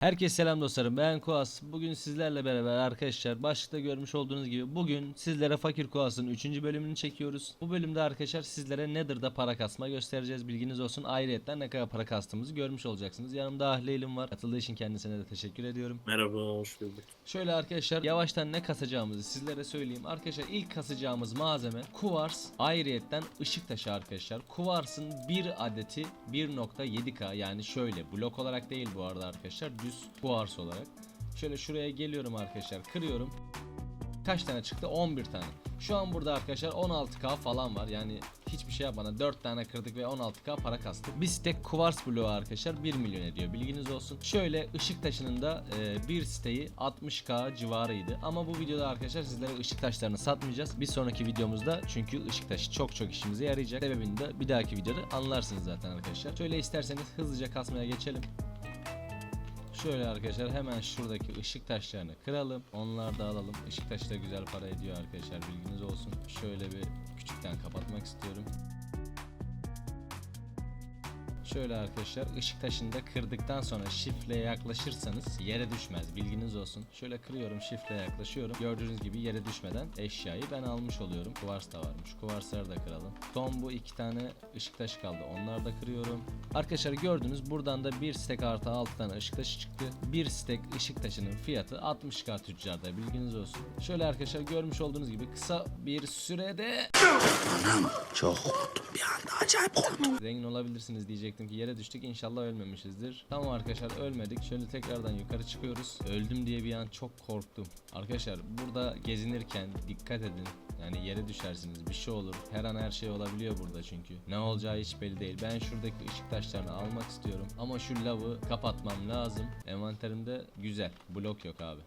Herkese selam dostlarım ben Kuas. Bugün sizlerle beraber arkadaşlar başlıkta görmüş olduğunuz gibi bugün sizlere Fakir Kuas'ın 3. bölümünü çekiyoruz. Bu bölümde arkadaşlar sizlere Nether'da para kasma göstereceğiz. Bilginiz olsun. Ayrıca ne kadar para kastığımızı görmüş olacaksınız. Yanımda Ahleylim var. Katıldığı için kendisine de teşekkür ediyorum. Merhaba, hoş bulduk. Şöyle arkadaşlar yavaştan ne kasacağımızı sizlere söyleyeyim. Arkadaşlar ilk kasacağımız malzeme kuvars ayrıyetten ışık taşı arkadaşlar. Kuvarsın bir adeti 1.7k yani şöyle blok olarak değil bu arada arkadaşlar düz kuvars olarak. Şöyle şuraya geliyorum arkadaşlar kırıyorum. Kaç tane çıktı? 11 tane. Şu an burada arkadaşlar 16k falan var. Yani hiçbir şey yapmadan 4 tane kırdık ve 16k para kastık. Bir stek kuvars bloğu arkadaşlar 1 milyon ediyor. Bilginiz olsun. Şöyle ışık taşının da e, bir siteyi 60k civarıydı. Ama bu videoda arkadaşlar sizlere ışık taşlarını satmayacağız. Bir sonraki videomuzda çünkü ışık taşı çok çok işimize yarayacak. Sebebini de bir dahaki videoda anlarsınız zaten arkadaşlar. Şöyle isterseniz hızlıca kasmaya geçelim. Şöyle arkadaşlar hemen şuradaki ışık taşlarını kıralım. Onları da alalım. Işık taşı da güzel para ediyor arkadaşlar bilginiz olsun. Şöyle bir küçükten kapatmak istiyorum. Şöyle arkadaşlar ışık taşını da kırdıktan sonra şifleye yaklaşırsanız yere düşmez bilginiz olsun. Şöyle kırıyorum şifleye yaklaşıyorum. Gördüğünüz gibi yere düşmeden eşyayı ben almış oluyorum. Kuvars da varmış. Kuvarsları da kıralım. Son bu iki tane ışık taşı kaldı. Onları da kırıyorum. Arkadaşlar gördünüz buradan da bir stek artı 6 tane ışık taşı çıktı. Bir stek ışık taşının fiyatı 60k tüccarda bilginiz olsun. Şöyle arkadaşlar görmüş olduğunuz gibi kısa bir sürede Çok korktum bir anda acayip korktum. Zengin olabilirsiniz diyecektim ki yere düştük inşallah ölmemişizdir. Tamam arkadaşlar ölmedik. Şöyle tekrardan yukarı çıkıyoruz. Öldüm diye bir an çok korktum. Arkadaşlar burada gezinirken dikkat edin. Yani yere düşersiniz bir şey olur. Her an her şey olabiliyor burada çünkü. Ne olacağı hiç belli değil. Ben şuradaki ışık taşlarını almak istiyorum. Ama şu lavı kapatmam lazım. Envanterimde güzel. Blok yok abi.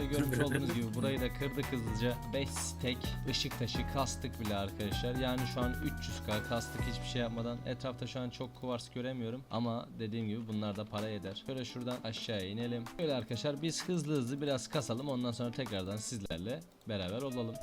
Arkadaşlar görmüş olduğunuz gibi. Burayı da kırdık hızlıca. 5 stek ışık taşı kastık bile arkadaşlar. Yani şu an 300k kastık hiçbir şey yapmadan. Etrafta şu an çok kuvars göremiyorum. Ama dediğim gibi bunlar da para eder. Şöyle şuradan aşağıya inelim. Şöyle arkadaşlar biz hızlı hızlı biraz kasalım. Ondan sonra tekrardan sizlerle beraber olalım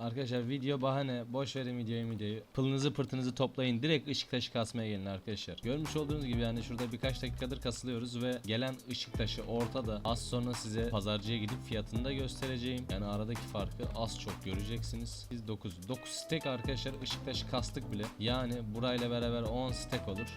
Arkadaşlar video bahane. Boş verin videoyu videoyu. Pılınızı pırtınızı toplayın. Direkt ışık taşı kasmaya gelin arkadaşlar. Görmüş olduğunuz gibi yani şurada birkaç dakikadır kasılıyoruz ve gelen ışık taşı ortada. Az sonra size pazarcıya gidip fiyatını da göstereceğim. Yani aradaki farkı az çok göreceksiniz. Biz 9 9 stek arkadaşlar. Işık taşı kastık bile. Yani burayla beraber 10 stek olur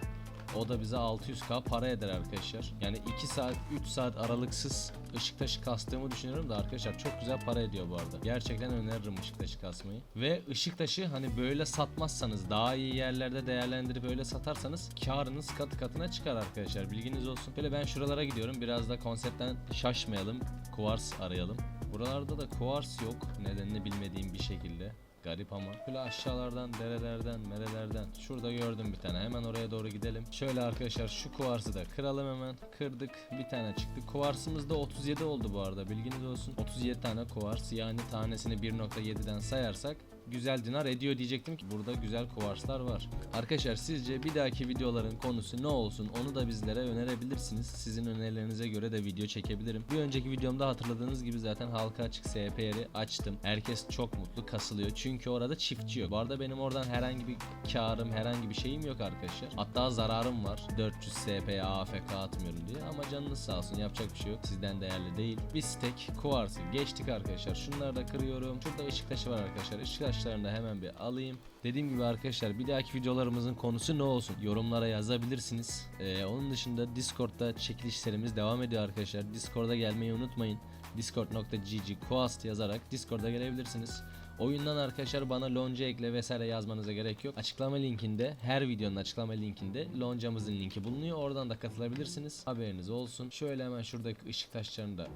o da bize 600k para eder arkadaşlar. Yani 2 saat 3 saat aralıksız ışık taşı kastığımı düşünüyorum da arkadaşlar çok güzel para ediyor bu arada. Gerçekten öneririm ışık taşı kasmayı. Ve ışık taşı hani böyle satmazsanız daha iyi yerlerde değerlendirip öyle satarsanız karınız katı katına çıkar arkadaşlar. Bilginiz olsun. Böyle ben şuralara gidiyorum. Biraz da konseptten şaşmayalım. Kuvars arayalım. Buralarda da kuvars yok. Nedenini bilmediğim bir şekilde. Garip ama. Böyle aşağılardan, derelerden, merelerden. Şurada gördüm bir tane. Hemen oraya doğru gidelim. Şöyle arkadaşlar şu kuvarsı da kıralım hemen. Kırdık. Bir tane çıktı. Kuvarsımız da 37 oldu bu arada. Bilginiz olsun. 37 tane kuvars. Yani tanesini 1.7'den sayarsak güzel dinar ediyor diyecektim ki burada güzel kuvarslar var. Arkadaşlar sizce bir dahaki videoların konusu ne olsun onu da bizlere önerebilirsiniz. Sizin önerilerinize göre de video çekebilirim. Bir önceki videomda hatırladığınız gibi zaten halka açık SP yeri açtım. Herkes çok mutlu kasılıyor. Çünkü orada çiftçi yok. Bu arada benim oradan herhangi bir karım, herhangi bir şeyim yok arkadaşlar. Hatta zararım var. 400 SP'ye AFK atmıyorum diye ama canınız sağ olsun yapacak bir şey yok. Sizden değerli değil. Bir stek kuvarsı geçtik arkadaşlar. Şunları da kırıyorum. Şurada ışık taşı var arkadaşlar. Işık taşlarını da hemen bir alayım. Dediğim gibi arkadaşlar bir dahaki videolarımızın konusu ne olsun? Yorumlara yazabilirsiniz. Ee, onun dışında Discord'da çekilişlerimiz devam ediyor arkadaşlar. Discord'a gelmeyi unutmayın. Discord.gg Quast yazarak Discord'a gelebilirsiniz. Oyundan arkadaşlar bana lonca ekle vesaire yazmanıza gerek yok. Açıklama linkinde her videonun açıklama linkinde loncamızın linki bulunuyor. Oradan da katılabilirsiniz. Haberiniz olsun. Şöyle hemen şuradaki ışık taşlarını da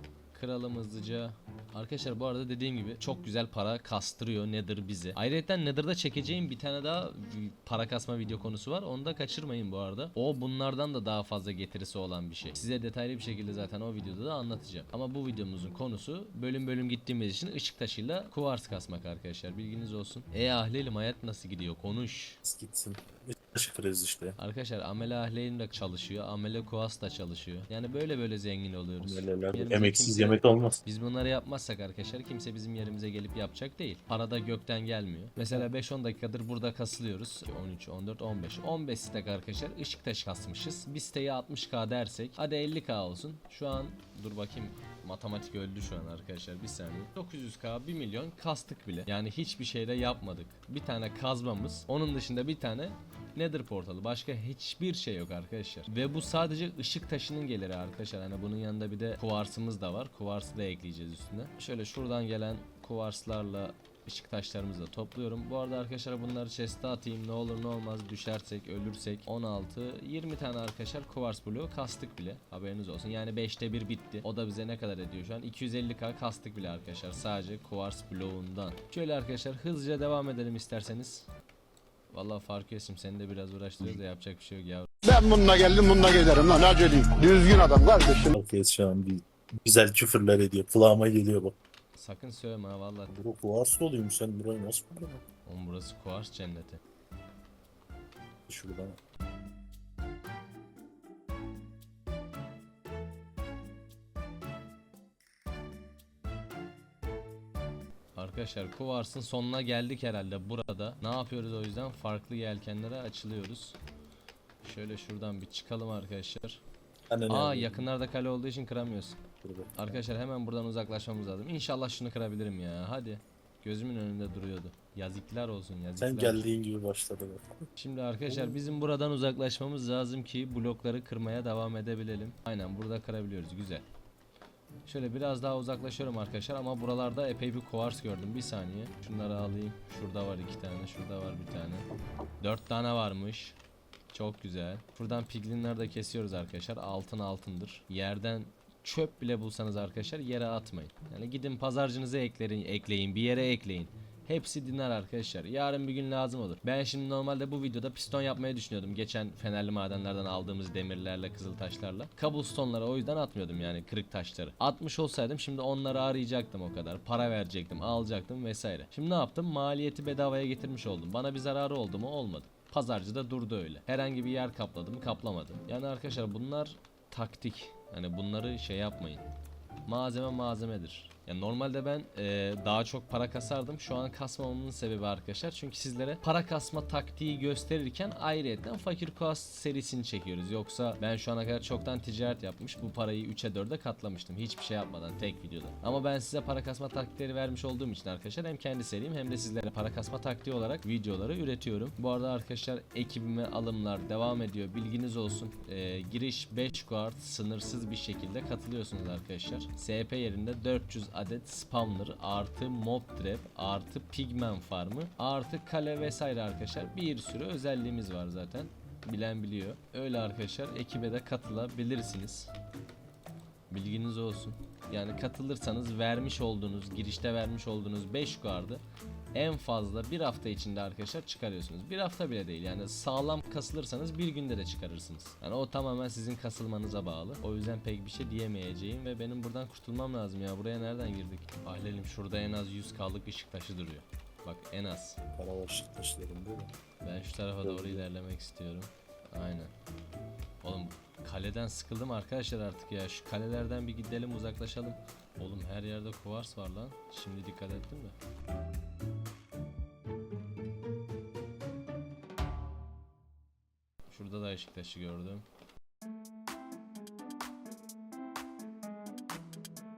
Kıralım hızlıca. Arkadaşlar bu arada dediğim gibi çok güzel para kastırıyor Nether bizi. Ayrıca Nether'da çekeceğim bir tane daha para kasma video konusu var. Onu da kaçırmayın bu arada. O bunlardan da daha fazla getirisi olan bir şey. Size detaylı bir şekilde zaten o videoda da anlatacağım. Ama bu videomuzun konusu bölüm bölüm gittiğimiz için ışık taşıyla kuvars kasmak arkadaşlar. Bilginiz olsun. E ahlelim hayat nasıl gidiyor? Konuş. Gitsin. Şifrez işte. Arkadaşlar Amele Ahleyn de çalışıyor. Amele Kuas da çalışıyor. Yani böyle böyle zengin oluyoruz. Ameleler Yerimize emeksiz kimse- yemek olmaz. Biz bunları yapmazsak arkadaşlar kimse bizim yerimize gelip yapacak değil. Para da gökten gelmiyor. Mesela 5-10 dakikadır burada kasılıyoruz. 13, 14, 15. 15 stek arkadaşlar ışık taşı kasmışız. Bir siteyi 60k dersek hadi 50k olsun. Şu an dur bakayım matematik öldü şu an arkadaşlar bir saniye. 900k 1 milyon kastık bile. Yani hiçbir şey de yapmadık. Bir tane kazmamız. Onun dışında bir tane Nether portalı. Başka hiçbir şey yok arkadaşlar. Ve bu sadece ışık taşının geliri arkadaşlar. Hani bunun yanında bir de kuvarsımız da var. Kuvarsı da ekleyeceğiz üstüne. Şöyle şuradan gelen kuvarslarla ışık taşlarımızı da topluyorum. Bu arada arkadaşlar bunları chest'e atayım. Ne olur ne olmaz düşersek, ölürsek 16, 20 tane arkadaşlar kuvars bloğu kastık bile. Haberiniz olsun. Yani 5'te 1 bitti. O da bize ne kadar ediyor şu an? 250k kastık bile arkadaşlar. Sadece kuvars bloğundan. Şöyle arkadaşlar hızlıca devam edelim isterseniz. Vallahi fark etsim seni de biraz uğraştırıyoruz da yapacak bir şey yok ya. Ben bununla geldim bununla giderim lan aceleyim. Düzgün adam kardeşim. Herkes şu an bir güzel küfürler ediyor. Kulağıma geliyor bak. Sakın söyleme ha vallahi. Bro kuvarslı olayım sen burayı nasıl buldun? Oğlum burası kuvars cenneti. Şuradan. Arkadaşlar kuvarsın sonuna geldik herhalde burada. Ne yapıyoruz o yüzden? Farklı yelkenlere açılıyoruz. Şöyle şuradan bir çıkalım arkadaşlar. Annen Aa yakınlarda kale olduğu için kıramıyoruz. Burada. Arkadaşlar hemen buradan uzaklaşmamız lazım. İnşallah şunu kırabilirim ya. Hadi. Gözümün önünde duruyordu. Yazıklar olsun yazıklar. Sen geldiğin gibi başladı. Şimdi arkadaşlar bizim buradan uzaklaşmamız lazım ki blokları kırmaya devam edebilelim. Aynen burada kırabiliyoruz güzel. Şöyle biraz daha uzaklaşıyorum arkadaşlar ama buralarda epey bir kuvars gördüm. Bir saniye. Şunları alayım. Şurada var iki tane. Şurada var bir tane. Dört tane varmış. Çok güzel. Buradan piglinleri de kesiyoruz arkadaşlar. Altın altındır. Yerden çöp bile bulsanız arkadaşlar yere atmayın. Yani gidin pazarcınıza ekleyin, ekleyin bir yere ekleyin. Hepsi dinar arkadaşlar. Yarın bir gün lazım olur. Ben şimdi normalde bu videoda piston yapmayı düşünüyordum. Geçen fenerli madenlerden aldığımız demirlerle, kızıl taşlarla. Cobblestone'lara o yüzden atmıyordum yani kırık taşları. Atmış olsaydım şimdi onları arayacaktım o kadar. Para verecektim, alacaktım vesaire. Şimdi ne yaptım? Maliyeti bedavaya getirmiş oldum. Bana bir zararı oldu mu? Olmadı. Pazarcı da durdu öyle. Herhangi bir yer kapladı mı? Kaplamadı. Yani arkadaşlar bunlar taktik. Hani bunları şey yapmayın. Malzeme malzemedir. Yani normalde ben e, daha çok para kasardım. Şu an kasmamamın sebebi arkadaşlar. Çünkü sizlere para kasma taktiği gösterirken ayrıyetten fakir kuas serisini çekiyoruz. Yoksa ben şu ana kadar çoktan ticaret yapmış. Bu parayı 3'e 4'e katlamıştım. Hiçbir şey yapmadan tek videoda. Ama ben size para kasma taktikleri vermiş olduğum için arkadaşlar hem kendi serim hem de sizlere para kasma taktiği olarak videoları üretiyorum. Bu arada arkadaşlar ekibime alımlar devam ediyor. Bilginiz olsun. E, giriş 5 guard sınırsız bir şekilde katılıyorsunuz arkadaşlar. SP yerinde 400 adet spawner artı mob trap artı pigmen farmı artı kale vesaire arkadaşlar. Bir sürü özelliğimiz var zaten. Bilen biliyor. Öyle arkadaşlar ekibe de katılabilirsiniz. Bilginiz olsun. Yani katılırsanız vermiş olduğunuz girişte vermiş olduğunuz 5 guardı en fazla bir hafta içinde arkadaşlar çıkarıyorsunuz. Bir hafta bile değil yani sağlam kasılırsanız bir günde de çıkarırsınız. Yani o tamamen sizin kasılmanıza bağlı. O yüzden pek bir şey diyemeyeceğim ve benim buradan kurtulmam lazım ya. Buraya nereden girdik? Ahlelim şurada en az 100k'lık ışık taşı duruyor. Bak en az. Para başlık taşlarım değil mi? Ben şu tarafa doğru ilerlemek istiyorum. Aynen. Oğlum kaleden sıkıldım arkadaşlar artık ya. Şu kalelerden bir gidelim uzaklaşalım. Oğlum her yerde kuvars var lan. Şimdi dikkat ettim de. Şurada da ışık taşı gördüm.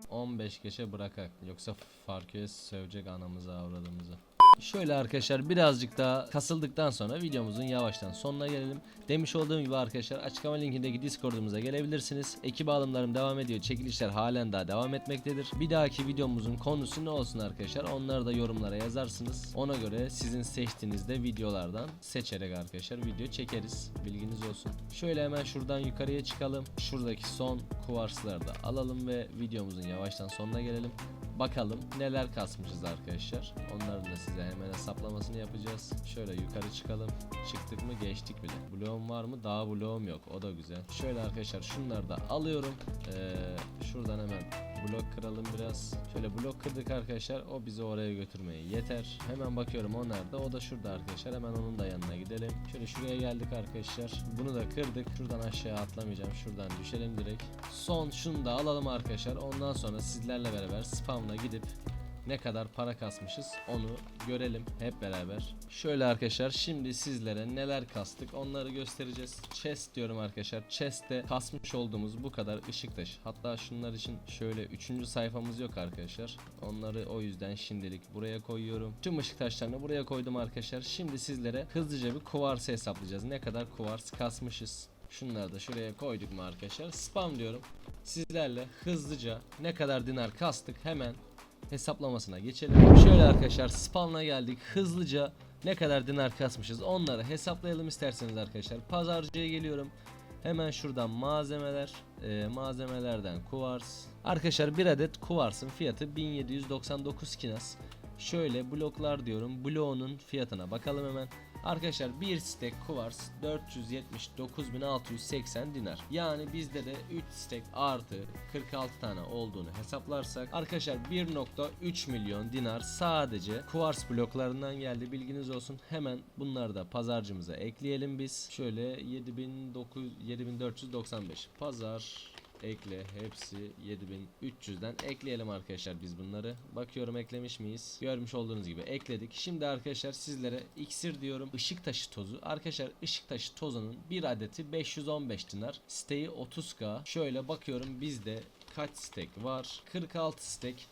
15 geçe bırakak. Yoksa Farköy'e sövecek anamızı avradımızı. Şöyle arkadaşlar birazcık daha kasıldıktan sonra videomuzun yavaştan sonuna gelelim. Demiş olduğum gibi arkadaşlar açıklama linkindeki Discord'umuza gelebilirsiniz. Ekip alımlarım devam ediyor. Çekilişler halen daha devam etmektedir. Bir dahaki videomuzun konusu ne olsun arkadaşlar? Onları da yorumlara yazarsınız. Ona göre sizin seçtiğiniz de videolardan seçerek arkadaşlar video çekeriz. Bilginiz olsun. Şöyle hemen şuradan yukarıya çıkalım. Şuradaki son kuvarsları da alalım ve videomuzun yavaştan sonuna gelelim. Bakalım neler kasmışız arkadaşlar. Onların da size hemen hesaplamasını yapacağız. Şöyle yukarı çıkalım. Çıktık mı geçtik bile. Bloğum var mı? Daha bloğum yok. O da güzel. Şöyle arkadaşlar şunları da alıyorum. Ee, şuradan hemen blok kıralım biraz. Şöyle blok kırdık arkadaşlar. O bizi oraya götürmeye yeter. Hemen bakıyorum o nerede? O da şurada arkadaşlar. Hemen onun da yanına gidelim. Şöyle şuraya geldik arkadaşlar. Bunu da kırdık. Şuradan aşağı atlamayacağım. Şuradan düşelim direkt. Son şunu da alalım arkadaşlar. Ondan sonra sizlerle beraber spamla gidip ne kadar para kasmışız onu görelim hep beraber. Şöyle arkadaşlar şimdi sizlere neler kastık onları göstereceğiz. Chest diyorum arkadaşlar. Chest'te kasmış olduğumuz bu kadar ışık taşı. Hatta şunlar için şöyle 3. sayfamız yok arkadaşlar. Onları o yüzden şimdilik buraya koyuyorum. Tüm ışık taşlarını buraya koydum arkadaşlar. Şimdi sizlere hızlıca bir kuvarsı hesaplayacağız. Ne kadar kuvars kasmışız. Şunları da şuraya koyduk mu arkadaşlar? Spam diyorum. Sizlerle hızlıca ne kadar dinar kastık hemen hesaplamasına geçelim. Şöyle arkadaşlar spawn'a geldik. Hızlıca ne kadar dinar kasmışız onları hesaplayalım isterseniz arkadaşlar. Pazarcıya geliyorum. Hemen şuradan malzemeler, e, malzemelerden kuvars. Arkadaşlar bir adet kuvarsın fiyatı 1799 kinas. Şöyle bloklar diyorum. Bloğunun fiyatına bakalım hemen. Arkadaşlar bir stack kuvars 479.680 dinar. Yani bizde de 3 stack artı 46 tane olduğunu hesaplarsak arkadaşlar 1.3 milyon dinar sadece kuvars bloklarından geldi. Bilginiz olsun. Hemen bunları da pazarcımıza ekleyelim biz. Şöyle 7900 7495 pazar ekle hepsi 7300'den ekleyelim arkadaşlar biz bunları. Bakıyorum eklemiş miyiz? Görmüş olduğunuz gibi ekledik. Şimdi arkadaşlar sizlere iksir diyorum. Işık taşı tozu. Arkadaşlar ışık taşı tozunun bir adeti 515 dinar. Siteyi 30k. Şöyle bakıyorum bizde kaç stek var? 46 stek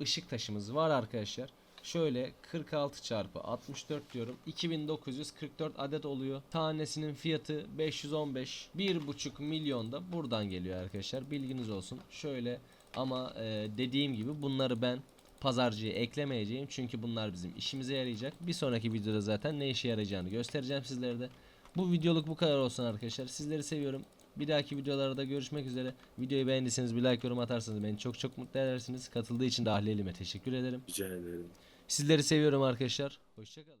ışık taşımız var arkadaşlar. Şöyle 46 çarpı 64 diyorum. 2944 adet oluyor. Tanesinin fiyatı 515. 1,5 milyon da buradan geliyor arkadaşlar. Bilginiz olsun. Şöyle ama e, dediğim gibi bunları ben pazarcıya eklemeyeceğim. Çünkü bunlar bizim işimize yarayacak. Bir sonraki videoda zaten ne işe yarayacağını göstereceğim sizlere de. Bu videoluk bu kadar olsun arkadaşlar. Sizleri seviyorum. Bir dahaki videolarda görüşmek üzere. Videoyu beğendiyseniz bir like yorum atarsanız beni çok çok mutlu edersiniz. Katıldığı için de Ahli Elim'e teşekkür ederim. Rica ederim. Sizleri seviyorum arkadaşlar. Hoşçakalın.